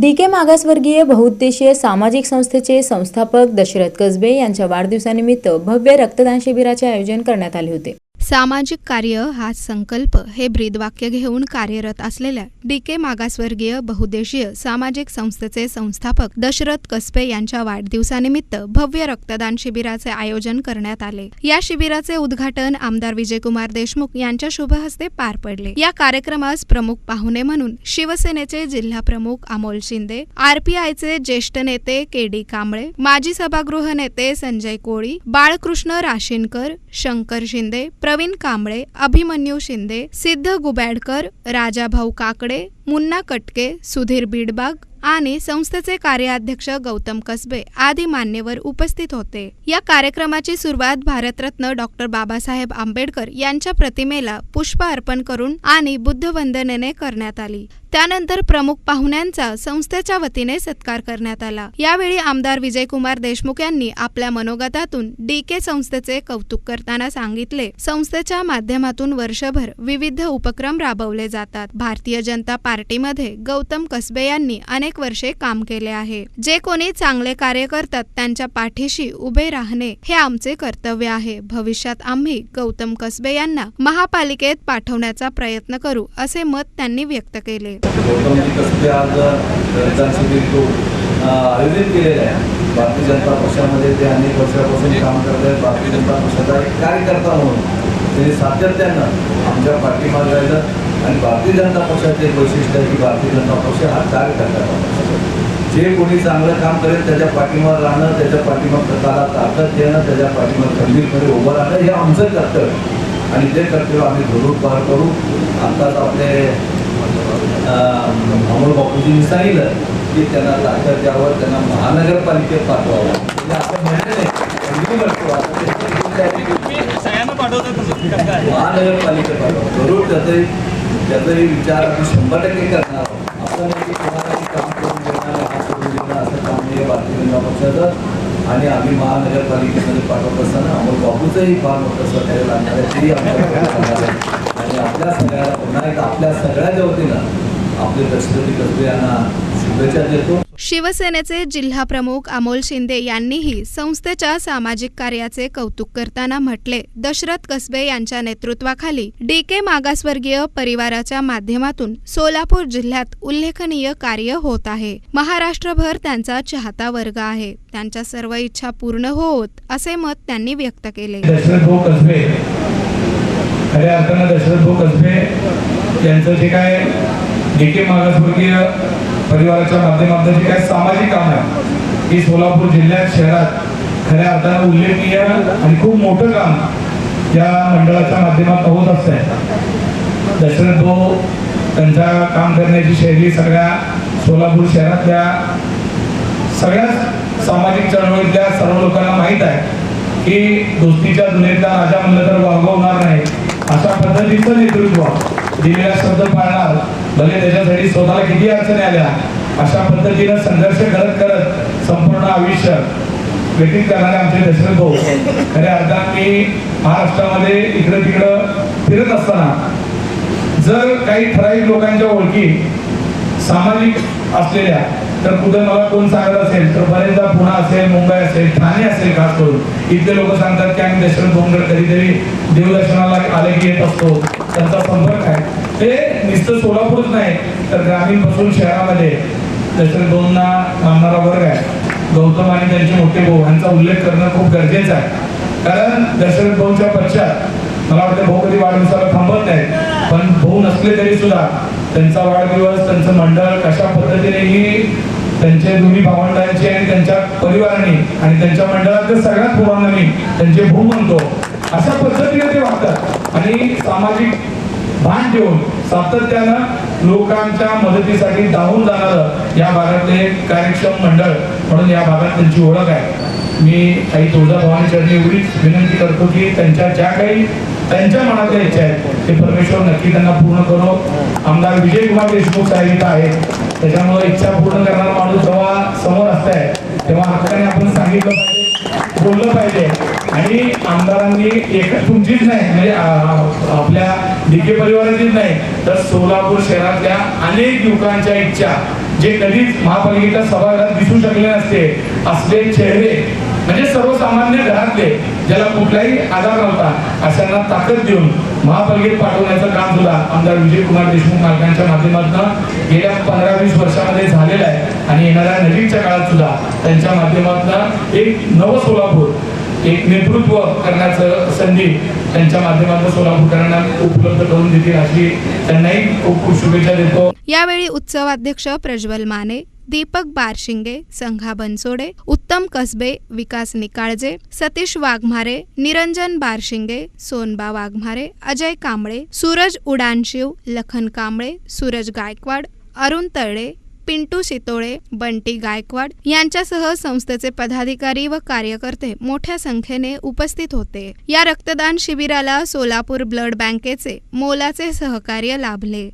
D के मागासवर्गीय बहुउद्देशीय सामाजिक संस्थेचे संस्थापक दशरथ कसबे यांच्या वाढदिवसानिमित्त भव्य रक्तदान शिबिराचे आयोजन करण्यात आले होते. सामाजिक कार्य हा संकल्प हे ब्रीदवाक्य घेऊन कार्यरत असलेल्या डी के मागासवर्गीय बहुदेशीय सामाजिक संस्थेचे संस्थापक दशरथ कसबे यांच्या वाढदिवसानिमित्त भव्य रक्तदान शिबिराचे आयोजन करण्यात आले. या शिबिराचे उद्घाटन आमदार विजयकुमार देशमुख यांच्या शुभ हस्ते पार पडले. या कार्यक्रमास प्रमुख पाहुणे म्हणून शिवसेनेचे जिल्हा प्रमुख अमोल शिंदे आरपीआयचे ज्येष्ठ नेते के डी कांबळे माजी सभागृह नेते संजय कोळी बाळकृष्ण राशीनकर शंकर शिंदे प्रवीण कांबळे अभिमन्यू शिंदे सिद्ध गुबॅडकर राजाभाऊ काकडे मुन्ना कटके सुधीर बीडबाग आणि संस्थेचे कार्याध्यक्ष गौतम कसबे आदी मान्यवर उपस्थित होते. या कार्यक्रमाची सुरुवात भारतरत्न डॉक्टर बाबासाहेब आंबेडकर यांच्या प्रतिमेला पुष्प अर्पण करून आणि बुद्धवंदनेने करण्यात आली. त्यानंतर प्रमुख पाहुण्यांचा संस्थेच्या वतीने सत्कार करण्यात आला. यावेळी आमदार विजयकुमार देशमुख यांनी आपल्या मनोगतातून डी के संस्थेचे कौतुक करताना सांगितले. संस्थेच्या माध्यमातून वर्षभर विविध उपक्रम राबवले जातात. भारतीय जनता पार्टीमध्ये गौतम कसबे यांनी अनेक अनेक वर्षे काम केले आहे. जे कोणी चांगले कार्य करतात त्यांच्या पाठीशी उभे राहणे हे आमचे कर्तव्य आहे. भविष्यात आम्ही गौतम कसबे यांना महापालिकेत पाठवण्याचा प्रयत्न करू असे मत त्यांनी व्यक्त केले. गौतमजी कसबे आज आयोजित केलेलं आहे. भारतीय जनता पक्षामध्ये ते अनेक वर्षापासून काम करत आहेत. भारतीय जनता पक्षाचा एक कार्यकर्ता म्हणून त्यांनी सातत्यानं आमच्या पाठीमागे राहिलं. आणि भारतीय जनता पक्षाचे वैशिष्ट्य आहे की भारतीय जनता पक्ष हा कार्यकर्त्याचा पक्ष आहे. जे कोणी चांगलं काम करेल त्याच्या पाठीमागे राहणं त्याच्या पाठीमाग त्याला ताकद देणं त्याच्या पाठीमाग गंभीरपणे उभं राहणं हे आमचं कर्तव्य. आणि ते कर्तव्य आम्ही जरूर पार करू आत्ताच आपले अमोल बापूजींनी सांगितलं की त्यांना ताकद द्यावं त्यांना महानगरपालिकेत पाठवावं. म्हणजे महानगरपालिकेत पाठवा. जरूर त्याचाही त्याचाही विचार आम्ही शंभर टक्के करणार आहोत. असं नाही की कोणालाही काम करून देणार हात करून देणार असं काम नाही भारतीय जनता पक्षाचं. आणि आम्ही महानगरपालिकेमध्ये पाठवत असताना अमोल बाबूचंही फार मोठं सहकार्य लागणार आहे तेही आमच्याकडे आहे. आणि आपल्या सगळ्या पुन्हा एकदा आपल्या सगळ्याच्या वतीनं आपले दशरथी कसबे यांना शुभेच्छा देतो. शिवसेनेचे जिल्हा प्रमुख अमोल शिंदे यांनीही संस्थेच्या सामाजिक कार्याचे कौतुक करताना म्हटले दशरथ कसबे यांच्या नेतृत्वाखाली डी के मागासवर्गीय परिवाराच्या माध्यमातून सोलापूर जिल्ह्यात उल्लेखनीय कार्य होत आहे. महाराष्ट्रभर त्यांचा चाहता वर्ग आहे. त्यांच्या सर्व इच्छा पूर्ण होत असे मत त्यांनी व्यक्त केले. दशरथ भाऊ कसबे. खऱ्या अर्थानं कसबे यांचं जे काय जे के मागासवर्गीय परिवाराच्या माध्यमातून जे काही सामाजिक काम आहे की सोलापूर जिल्ह्यात शहरात खऱ्या अर्थानं उल्लेखनीय आणि खूप मोठं काम या मंडळाच्या माध्यमात होत असतंय दशरथ भाऊ त्यांच्या काम करण्याची शैली सगळ्या सोलापूर शहरातल्या सगळ्याच सामाजिक चळवळीतल्या सर्व लोकांना माहीत आहे की दोस्तीच्या दुनियेतला राजा म्हणलं तर वागवणार नाही अशा पद्धतीचं नेतृत्व दिलेला शब्द पाळणार भले त्याच्यासाठी स्वतःला किती अडचणी आल्या अशा पद्धतीनं संघर्ष करत करत संपूर्ण आयुष्य व्यतीत करणारे आमचे दशरथ भाऊ. खऱ्या अर्थात मी महाराष्ट्रामध्ये इकडं तिकडं फिरत असताना जर काही ठराविक लोकांच्या ओळखी सामाजिक असलेल्या तर कुठे मला कोण सांगत असेल तर बरेचदा पुणे असेल मुंबई असेल ठाणे असेल खास करून. इथले लोक सांगतात की आम्ही दशरथ भोंगड कधीतरी देवदर्शनाला आले की येत असतो. त्यांचा संपर्क आहे. ते नुसतं सोलापूरच नाही तर ग्रामीणपासून शहरामध्ये दशरथ दोनना मानणारा वर्ग आहे. गौतम आणि त्यांचे मोठे भाऊ यांचा उल्लेख करणं खूप गरजेचं आहे. कारण दशरथ भाऊच्या पश्चात मला वाटतं भाऊ कधी वाढदिवसाला थांबत नाही पण भाऊ नसले तरी सुद्धा. त्यांचा वाढदिवस त्यांचं मंडळ कशा पद्धतीनेही त्यांचे दोन्ही भावंडांचे आणि त्यांच्या परिवाराने आणि त्यांच्या मंडळातल्या सगळ्याच पोरांना त्यांचे भाऊ म्हणतो अशा पद्धतीने ते वागतात. आणि सामाजिक भान ठेवून सातत्यानं लोकांच्या मदतीसाठी धावून जाणारं या भागातले एक कार्यक्षम मंडळ म्हणून या भागात त्यांची ओळख आहे. मी काही तुळजाभवानी चरणी एवढीच विनंती करतो की त्यांच्या ज्या काही त्यांच्या मनातल्या इच्छा आहेत ते परमेश्वर नक्की त्यांना पूर्ण करो. आमदार विजयकुमार देशमुख साहेब इथं आहेत. त्याच्यामुळे इच्छा पूर्ण करणारा माणूस जेव्हा समोर असताय तेव्हा हक्काने आपण सांगितलं पाहिजे बोललं पाहिजे. आणि आमदारांनी एक तुमचीच नाही म्हणजे आपल्या डीके परिवाराचीच नाही तर सोलापूर शहरातल्या अनेक युवकांच्या इच्छा जे कधीच महापालिकेच्या सभागृहात दिसू शकले नसते असले चेहरे म्हणजे सर्वसामान्य घरातले ज्याला कुठलाही आधार नव्हता अशांना ताकद देऊन महापालिकेत पाठवण्याचं काम सुद्धा आमदार विजयकुमार देशमुख मालकांच्या माध्यमातून गेल्या पंधरा वीस वर्षामध्ये झालेलं आहे. आणि येणाऱ्या नजीकच्या काळात सुद्धा त्यांच्या माध्यमातून एक नव सोलापूर एक नेतृत्व करण्याचं संधी त्यांच्या माध्यमातून सोलापूरकरांना उपलब्ध करून देतील अशी त्यांनाही खूप खूप शुभेच्छा देतो. यावेळी उत्सवाध्यक्ष प्रज्वल माने दीपक बारशिंगे संघा बनसोडे उत्तम कसबे विकास निकाळजे सतीश वाघमारे निरंजन बारशिंगे सोनबा वाघमारे अजय कांबळे सूरज उडानशिव लखन कांबळे सूरज गायकवाड अरुण तळे पिंटू शितोळे बंटी गायकवाड यांच्यासह संस्थेचे पदाधिकारी व कार्यकर्ते मोठ्या संख्येने उपस्थित होते. या रक्तदान शिबिराला सोलापूर ब्लड बँकेचे मोलाचे सहकार्य लाभले.